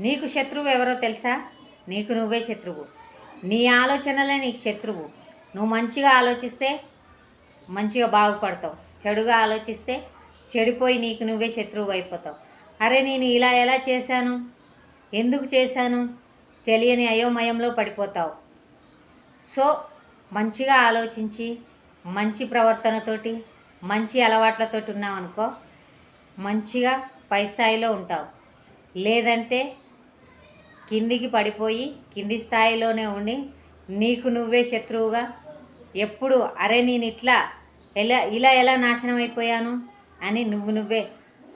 నీకు శత్రువు ఎవరో తెలుసా? నీకు నువ్వే శత్రువు. నీ ఆలోచనలే నీకు శత్రువు. నువ్వు మంచిగా ఆలోచిస్తే మంచిగా బాగుపడతావు. చెడుగా ఆలోచిస్తే చెడిపోయి నీకు నువ్వే శత్రువు అయిపోతావు. అరే నేను ఇలా ఎలా చేశాను? ఎందుకు చేశాను? తెలియని అయోమయంలో పడిపోతావు. సో మంచిగా ఆలోచించి మంచి ప్రవర్తనతోటి మంచి అలవాట్లతోటి ఉన్నావు అనుకో మంచిగా పై స్థాయిలో ఉంటావు. లేదంటే కిందికి పడిపోయి కింది స్థాయిలోనే ఉండి నీకు నువ్వే శత్రువుగా. ఎప్పుడు అరే నేను ఇట్లా ఎలా ఇలా ఎలా నాశనం అయిపోయాను అని నువ్వు నువ్వే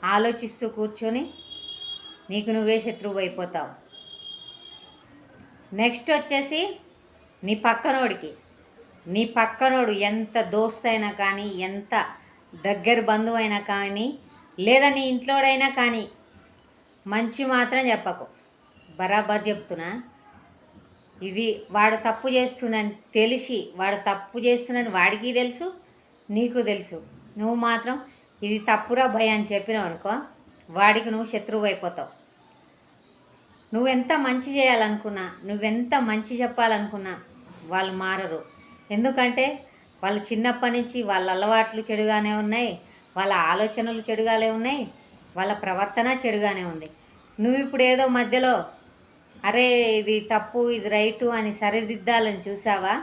ఆలోచిస్తూ కూర్చొని నీకు నువ్వే శత్రువు అయిపోతావు. నెక్స్ట్ వచ్చేసి నీ పక్కనోడికి. నీ పక్కనోడు ఎంత దోస్త్ అయినా కానీ ఎంత దగ్గర బంధువైనా కానీ లేదా నీ ఇంట్లోడైనా కానీ మంచి మాత్రం చెప్పకు. బరాబర్ చెప్తున్నా. ఇది వాడు తప్పు చేస్తున్నాను తెలిసి వాడు తప్పు చేస్తున్నాను వాడికి తెలుసు నీకు తెలుసు. నువ్వు మాత్రం ఇది తప్పురా భయ అని చెప్పినావు అనుకో వాడికి నువ్వు శత్రువు అయిపోతావు. నువ్వెంత మంచి చేయాలనుకున్నా నువ్వెంత మంచి చెప్పాలనుకున్నా వాళ్ళు మారరు. ఎందుకంటే వాళ్ళు చిన్నప్పటి నుంచి వాళ్ళ అలవాట్లు చెడుగానే ఉన్నాయి వాళ్ళ ఆలోచనలు చెడుగానే ఉన్నాయి వాళ్ళ ప్రవర్తన చెడుగానే ఉంది. నువ్వు ఇప్పుడు ఏదో మధ్యలో అరే ఇది తప్పు ఇది రైటు అని సరిదిద్దాలని చూసావా?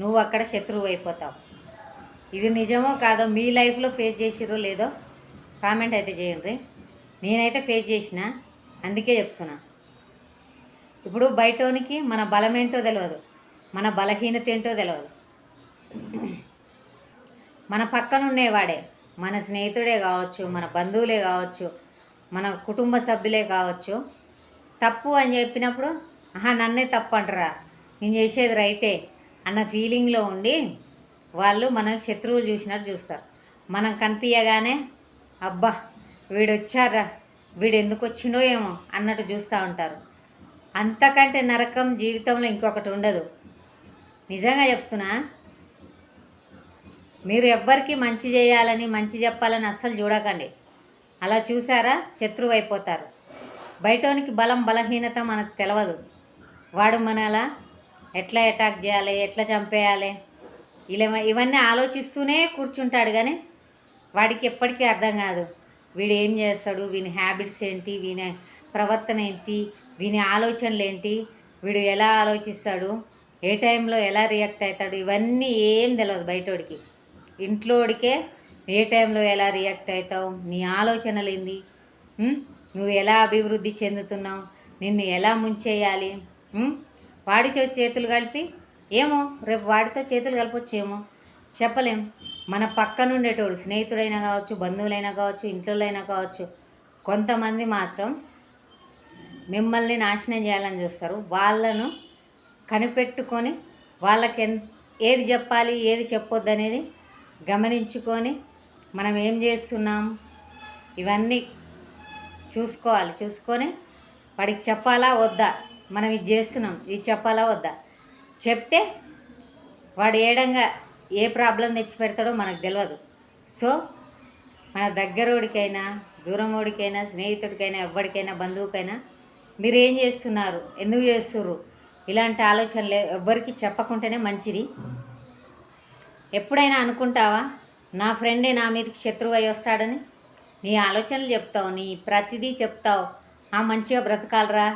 నువ్వు అక్కడ శత్రువు అయిపోతావు. ఇది నిజమో కాదో మీ లైఫ్లో ఫేస్ చేసిరో లేదో కామెంట్ అయితే చేయండి. నేనైతే ఫేస్ చేసిన అందుకే చెప్తున్నా. ఇప్పుడు బయటోనికి మన బలం ఏంటో తెలియదు మన బలహీనత ఏంటో తెలియదు మన పక్కన ఉండేవాడే మన స్నేహితుడే కావచ్చు మన బంధువులే కావచ్చు మన కుటుంబ సభ్యులే కావచ్చు తప్పు అని చెప్పినప్పుడు ఆహా నన్నే తప్పు అంటారా? నేను చేసేది రైటే అన్న ఫీలింగ్లో ఉండి వాళ్ళు మనం శత్రువులు చూసినట్టు చూస్తారు. మనం కనిపించగానే అబ్బా వీడు వచ్చారా వీడు ఎందుకు వచ్చిండో ఏమో అన్నట్టు చూస్తూ ఉంటారు. అంతకంటే నరకం జీవితంలో ఇంకొకటి ఉండదు. నిజంగా చెప్తున్నా మీరు ఎవ్వరికి మంచి చేయాలని మంచి చెప్పాలని అస్సలు చూడకండి. అలా చూసారా? శత్రువు అయిపోతారు. బయటోనికి బలం బలహీనత మనకు తెలియదు వాడు మనలా ఎట్లా అటాక్ చేయాలి ఎట్లా చంపేయాలి? ఇలా ఇవన్నీ ఆలోచిస్తూనే కూర్చుంటాడు కానీ వాడికి ఎప్పటికీ అర్థం కాదు. వీడు ఏం చేస్తాడు? వీని హ్యాబిట్స్ ఏంటి? వీని ప్రవర్తన ఏంటి? వీని ఆలోచనలు ఏంటి? వీడు ఎలా ఆలోచిస్తాడు? ఏ టైంలో ఎలా రియాక్ట్ అవుతాడు? ఇవన్నీ ఏం తెలియదు బయటోడికి. ఇంట్లోడికే ఏ టైంలో ఎలా రియాక్ట్ అవుతావు? నీ ఆలోచనలు ఏంది? నువ్వు ఎలా అభివృద్ధి చెందుతున్నావు? నిన్ను ఎలా ముంచేయాలి? వాడితో చేతులు కలిపి. ఏమో రేపు వాడితో చేతులు కలపొచ్చేమో. చెప్పలేం. మన పక్కన ఉండేటోడు స్నేహితుడైనా కావచ్చు బంధువులైనా కావచ్చు ఇంట్లోనైనా కావచ్చు కొంతమంది మాత్రం మిమ్మల్ని నాశనం చేయాలని చూస్తారు. వాళ్ళను కనిపెట్టుకొని వాళ్ళకి ఎన్ ఏది చెప్పాలి ఏది చెప్పొద్దు అనేది గమనించుకొని మనం ఏం చేస్తున్నాం? ఇవన్నీ చూసుకోవాలి. చూసుకొని వాడికి చెప్పాలా వద్దా? మనం ఇది చేస్తున్నాం. ఇది చెప్పాలా వద్దా? చెప్తే వాడు ఏడంగా ఏ ప్రాబ్లం తెచ్చి పెడతాడో మనకు తెలియదు సో మన దగ్గరోడికైనా దూరమోడికైనా స్నేహితుడికైనా ఎవరికైనా బంధువుకైనా మీరు ఏం చేస్తున్నారు? ఎందుకు చేస్తుర్రు? ఇలాంటి ఆలోచనలు ఎవ్వరికి చెప్పకుంటేనే మంచిది. ఎప్పుడైనా అనుకుంటావా? నా ఫ్రెండే నా మీదకి శత్రువు అయి వస్తాడని? నీ ఆలోచనలు చెప్తావు నీ ప్రతిదీ చెప్తావు. ఆ మంచిగా బ్రతకాలరా.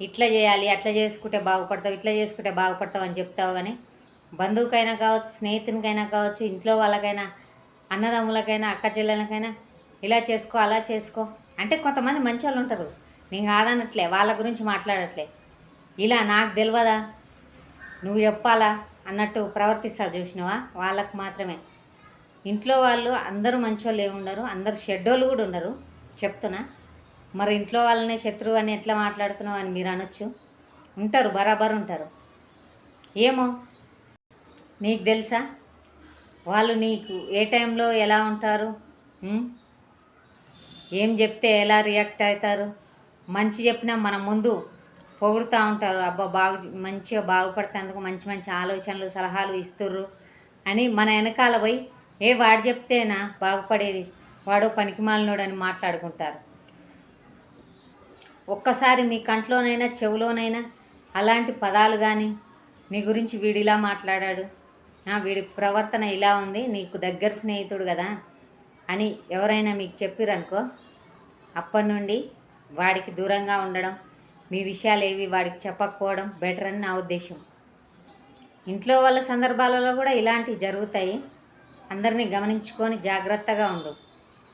ఇట్లా చేయాలి అట్లా చేసుకుంటే బాగుపడతావు ఇట్లా చేసుకుంటే బాగుపడతావు అని చెప్తావు కానీ బంధువుకైనా కావచ్చు స్నేహితునికైనా కావచ్చు ఇంట్లో వాళ్ళకైనా అన్నదమ్ములకైనా అక్క చెల్లెలకైనా ఇలా చేసుకో అలా చేసుకో. అంటే కొంతమంది మంచి వాళ్ళు ఉంటారు. నేను కాదనట్లే వాళ్ళ గురించి మాట్లాడట్లే. ఇలా నాకు తెలియదా నువ్వు చెప్పాలా? అన్నట్టు ప్రవర్తిస్తారు చూసినావా? వాళ్ళకు మాత్రమే. ఇంట్లో వాళ్ళు అందరూ మంచోళ్ళు ఏమి ఉండరు అందరు షెడ్డోళ్ళు కూడా ఉండరు. చెప్తున్నా. మరి ఇంట్లో వాళ్ళనే శత్రువు అని ఎట్లా మాట్లాడుతున్నావు అని మీరు అనొచ్చు. ఉంటారు బరాబర్ ఉంటారు. ఏమో? నీకు తెలుసా? వాళ్ళు నీకు ఏ టైంలో ఎలా ఉంటారు? ఏం చెప్తే ఎలా రియాక్ట్ అవుతారు? మంచి చెప్పినా మన ముందు పొగుడుతూ ఉంటారు. అబ్బా బాగు మంచిగా బాగుపడుతందుకు మంచి మంచి ఆలోచనలు సలహాలు ఇస్తుర్రు అని మన వెనకాల పోయి ఏ వాడు చెప్తేనా? బాగుపడేది. వాడు పనికిమాలినోడు అని మాట్లాడుకుంటారు. ఒక్కసారి మీ కంట్లోనైనా చెవులోనైనా అలాంటి పదాలు కానీ నీ గురించి వీడిలా మాట్లాడాడు. వీడి ప్రవర్తన ఇలా ఉంది నీకు దగ్గర స్నేహితుడు కదా అని ఎవరైనా మీకు చెప్పిరనుకో అప్పటి నుండి వాడికి దూరంగా ఉండడం మీ విషయాలు ఏవి వాడికి చెప్పకపోవడం బెటర్ అని నా ఉద్దేశం. ఇంట్లో వాళ్ళ సందర్భాలలో కూడా ఇలాంటివి జరుగుతాయి. అందరినీ గమనించుకొని జాగ్రత్తగా ఉండు.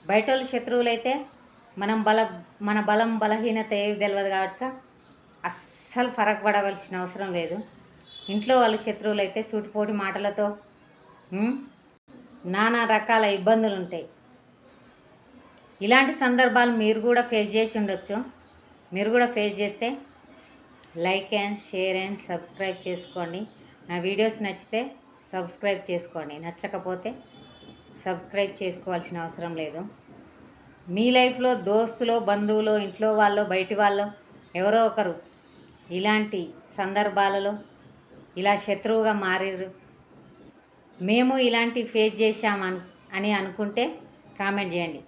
బయట వాళ్ళ శత్రువులైతే మనం బల మన బలం బలహీనత ఏవి తెలియదు కాబట్టి అస్సలు ఫరక్ పడవలసిన అవసరం లేదు. ఇంట్లో వాళ్ళ శత్రువులు అయితే సూటిపోటి మాటలతో నానా రకాల ఇబ్బందులు ఉంటాయి ఇలాంటి సందర్భాలు మీరు కూడా ఫేస్ చేసి ఉండొచ్చు. మీరు కూడా ఫేస్ చేస్తే like and share and subscribe చేసుకోండి. నా వీడియోస్ నచ్చితే సబ్స్క్రైబ్ చేసుకోండి. నచ్చకపోతే సబ్స్క్రైబ్ చేసుకోవాల్సిన అవసరం లేదు. మీ లైఫ్లో దోస్తులో బంధువులో ఇంట్లో వాళ్ళు బయటి వాళ్ళు ఎవరో ఒకరు ఇలాంటి సందర్భాలలో ఇలా శత్రువుగా మారారు మేము ఇలాంటి ఫేస్ చేశామని అని అనుకుంటే కామెంట్ చేయండి.